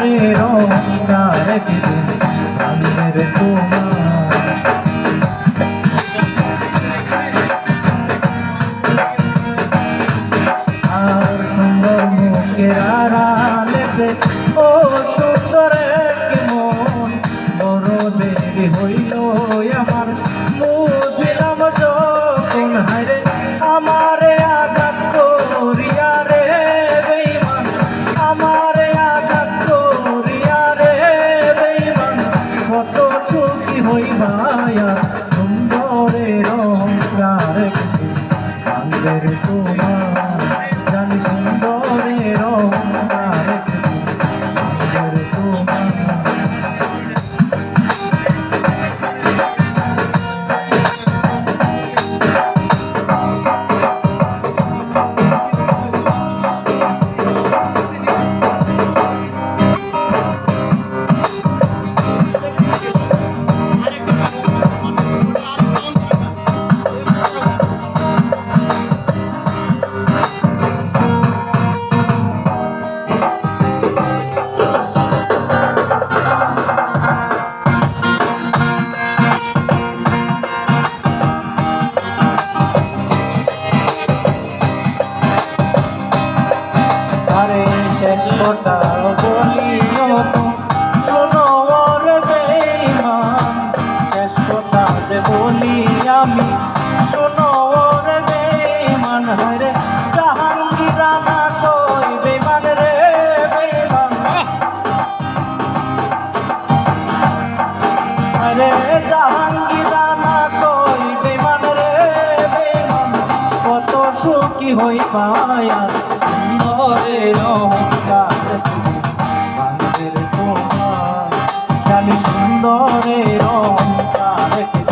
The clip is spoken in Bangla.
সুন্দরের অহংকার একদিন ভাঙবে রে তোমার আর সুন্দর মুখের সুখী হইবায়া সুন্দরের অহংকার। তোমার আরে শেষ কথা বলিও শোনো রে বেঈমান শেষ কথা যে বলি আমি। শোনো রে বেঈমান হরে জাহাঙ্গীর রানা কই বেঈমান রে রানা কই বেঈমান কত সুখী হই পায়া সুন্দরের অহংকার ভাঙের তোমার তোমার সুন্দরের অহংকার।